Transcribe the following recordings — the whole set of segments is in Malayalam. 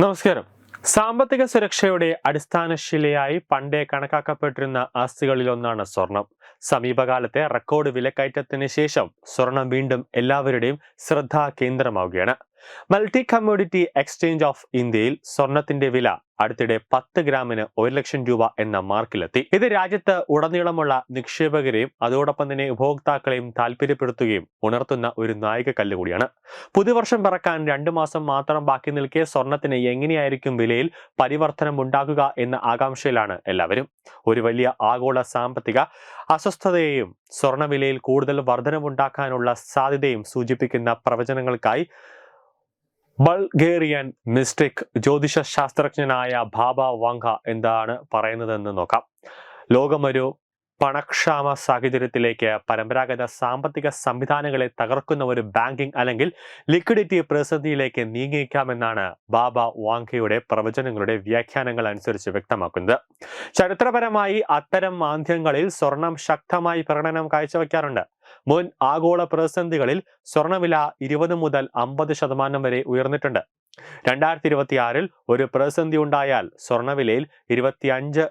നമസ്കാരം. സാമ്പത്തിക സുരക്ഷയുടെ അടിസ്ഥാന ശിലയായി പണ്ടേ കണക്കാക്കപ്പെട്ടിരുന്ന ആസ്തികളിലൊന്നാണ് സ്വർണം. സമീപകാലത്തെ റെക്കോർഡ് വിലക്കയറ്റത്തിന് ശേഷം സ്വർണം വീണ്ടും എല്ലാവരുടെയും ശ്രദ്ധാ കേന്ദ്രമാവുകയാണ് മൾട്ടി കമ്മോഡിറ്റി എക്സ്ചേഞ്ച് ഓഫ് ഇന്ത്യയിൽ സ്വർണത്തിന്റെ വില അടുത്തിടെ പത്ത് ഗ്രാമിന് ഒരു ലക്ഷം രൂപ എന്ന മാർക്കിലെത്തി. ഇത് രാജ്യത്ത് ഉടനീളമുള്ള നിക്ഷേപകരെയും അതോടൊപ്പം തന്നെ ഉപഭോക്താക്കളെയും താല്പര്യപ്പെടുത്തുകയും ഉണർത്തുന്ന ഒരു നായിക കല്ല് കൂടിയാണ്. പുതുവർഷം പിറക്കാൻ രണ്ടു മാസം മാത്രം ബാക്കി നിൽക്കെ സ്വർണത്തിന് എങ്ങനെയായിരിക്കും വിലയിൽ പരിവർത്തനം ഉണ്ടാകുക എന്ന ആകാംക്ഷയിലാണ് എല്ലാവരും. ഒരു വലിയ ആഗോള സാമ്പത്തിക അസ്വസ്ഥതയെയും സ്വർണവിലയിൽ കൂടുതൽ വർധനമുണ്ടാക്കാനുള്ള സാധ്യതയും സൂചിപ്പിക്കുന്ന പ്രവചനങ്ങൾക്കായി ബൾഗേറിയൻ മിസ്റ്റിക് ജ്യോതിഷ ശാസ്ത്രജ്ഞനായ ബാബ വാങ്ക എന്താണ് പറയുന്നതെന്ന് നോക്കാം. ലോകമൊരു പണക്ഷാമ സാഹചര്യത്തിലേക്ക് പരമ്പരാഗത സാമ്പത്തിക സംവിധാനങ്ങളെ തകർക്കുന്ന ഒരു ബാങ്കിംഗ് അല്ലെങ്കിൽ ലിക്വിഡിറ്റി പ്രതിസന്ധിയിലേക്ക് നീങ്ങിയേക്കാമെന്നാണ് ബാബ വാങ്കയുടെ പ്രവചനങ്ങളുടെ വ്യാഖ്യാനങ്ങൾ അനുസരിച്ച് വ്യക്തമാക്കുന്നത്. ചരിത്രപരമായി അത്തരം മാന്ദ്യങ്ങളിൽ സ്വർണം ശക്തമായി പ്രകടനം കാഴ്ചവെക്കാറുണ്ട്. മുൻ ആഗോള പ്രതിസന്ധികളിൽ സ്വർണവില ഇരുപത് മുതൽ അമ്പത് ശതമാനം വരെ ഉയർന്നിട്ടുണ്ട്. രണ്ടായിരത്തി ഇരുപത്തിയാറിൽ ഒരു പ്രതിസന്ധി ഉണ്ടായാൽ സ്വർണവിലയിൽ ഇരുപത്തിയഞ്ച്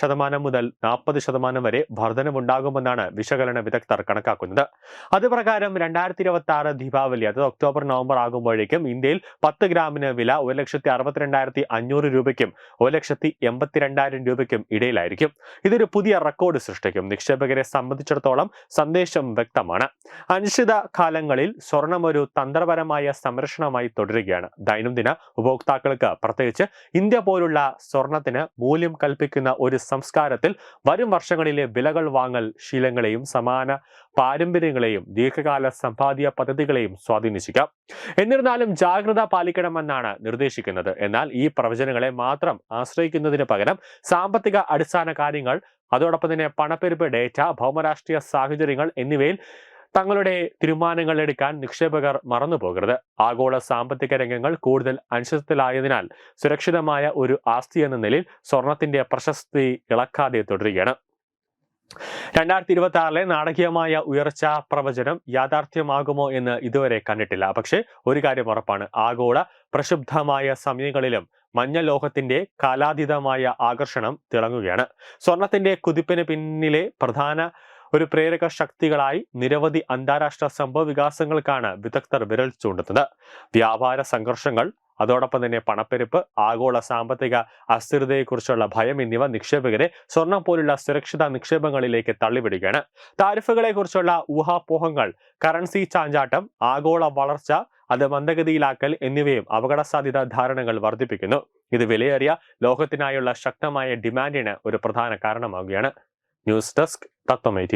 ശതമാനം മുതൽ നാൽപ്പത് ശതമാനം വരെ വർധനവുണ്ടാകുമെന്നാണ് വിശകലന വിദഗ്ധർ കണക്കാക്കുന്നത്. അതുപ്രകാരം രണ്ടായിരത്തി ഇരുപത്തി ആറ് ദീപാവലി അത് ഒക്ടോബർ നവംബർ ആകുമ്പോഴേക്കും ഇന്ത്യയിൽ പത്ത് ഗ്രാമിന് വില ഒരു ലക്ഷത്തി അറുപത്തിരണ്ടായിരത്തി അഞ്ഞൂറ് രൂപയ്ക്കും ഒരു ലക്ഷത്തി എൺപത്തിരണ്ടായിരം രൂപയ്ക്കും ഇടയിലായിരിക്കും. ഇതൊരു പുതിയ റെക്കോർഡ് സൃഷ്ടിക്കും. നിക്ഷേപകരെ സംബന്ധിച്ചിടത്തോളം സന്ദേശം വ്യക്തമാണ്. അനിശ്ചിത കാലങ്ങളിൽ സ്വർണം ഒരു തന്ത്രപരമായ സംരക്ഷണമായി തുടരുകയാണ്. ദൈനംദിന ഉപഭോക്താക്കൾക്ക് പ്രത്യേകിച്ച് ഇന്ത്യ പോലുള്ള സ്വർണത്തിന് മൂല്യം കൽപ്പിക്കുന്ന ഒരു സംസ്കാരത്തിൽ വരും വർഷങ്ങളിലെ വിലകൾ വാങ്ങൽ ശീലങ്ങളെയും സമാന പാരമ്പര്യങ്ങളെയും ദീർഘകാല സമ്പാദ്യ പദ്ധതികളെയും സ്വാധീനിച്ചിരിക്കാം. എന്നിരുന്നാലും ജാഗ്രത പാലിക്കണമെന്നാണ് നിർദ്ദേശിക്കുന്നത്. എന്നാൽ ഈ പ്രവചനങ്ങളെ മാത്രം ആശ്രയിക്കുന്നതിന് പകരം സാമ്പത്തിക അടിസ്ഥാന കാര്യങ്ങൾ അതോടൊപ്പം തന്നെ പണപ്പെരുപ്പ് ഡേറ്റ ഭൗമരാഷ്ട്രീയ സാഹചര്യങ്ങൾ എന്നിവയിൽ തങ്ങളുടെ തീരുമാനങ്ങൾ എടുക്കാൻ നിക്ഷേപകർ മറന്നു പോകരുത് ആഗോള സാമ്പത്തിക രംഗങ്ങൾ കൂടുതൽ അനിശ്ചിതത്തിലായതിനാൽ സുരക്ഷിതമായ ഒരു ആസ്തി എന്ന നിലയിൽ സ്വർണത്തിന്റെ പ്രശസ്തി ഇളക്കാതെ തുടരുകയാണ്. രണ്ടായിരത്തി ഇരുപത്തി ആറിലെ നാടകീയമായ ഉയർച്ച പ്രവചനം യാഥാർത്ഥ്യമാകുമോ എന്ന് ഇതുവരെ കണ്ടിട്ടില്ല. പക്ഷേ ഒരു കാര്യം ഉറപ്പാണ്. ആഗോള പ്രക്ഷുബ്ധമായ സമയങ്ങളിലും മഞ്ഞ ലോഹത്തിന്റെ കാലാതീതമായ ആകർഷണം തിളങ്ങുകയാണ്. സ്വർണത്തിന്റെ കുതിപ്പിന് പിന്നിലെ പ്രധാന ഒരു പ്രേരക ശക്തികളായി നിരവധി അന്താരാഷ്ട്ര സംഭവ വികാസങ്ങൾക്കാണ് വിദഗ്ധർ വിരൽ ചൂണ്ടുന്നത്. വ്യാപാര സംഘർഷങ്ങൾ അതോടൊപ്പം തന്നെ പണപ്പെരുപ്പ് ആഗോള സാമ്പത്തിക അസ്ഥിരതയെക്കുറിച്ചുള്ള ഭയം എന്നിവ നിക്ഷേപകരെ സ്വർണം പോലുള്ള സുരക്ഷിത നിക്ഷേപങ്ങളിലേക്ക് തള്ളിവിടുകയാണ്. താരിഫുകളെക്കുറിച്ചുള്ള ഊഹാപോഹങ്ങൾ കറൻസി ചാഞ്ചാട്ടം ആഗോള വളർച്ച അത് മന്ദഗതിയിലാക്കൽ എന്നിവയും അപകട ധാരണകൾ വർദ്ധിപ്പിക്കുന്നു. ഇത് വിലയേറിയ ലോകത്തിനായുള്ള ശക്തമായ ഡിമാൻഡിന് ഒരു പ്രധാന കാരണമാവുകയാണ്. ന്യൂസ് ഡെസ്ക് തത്വമൈ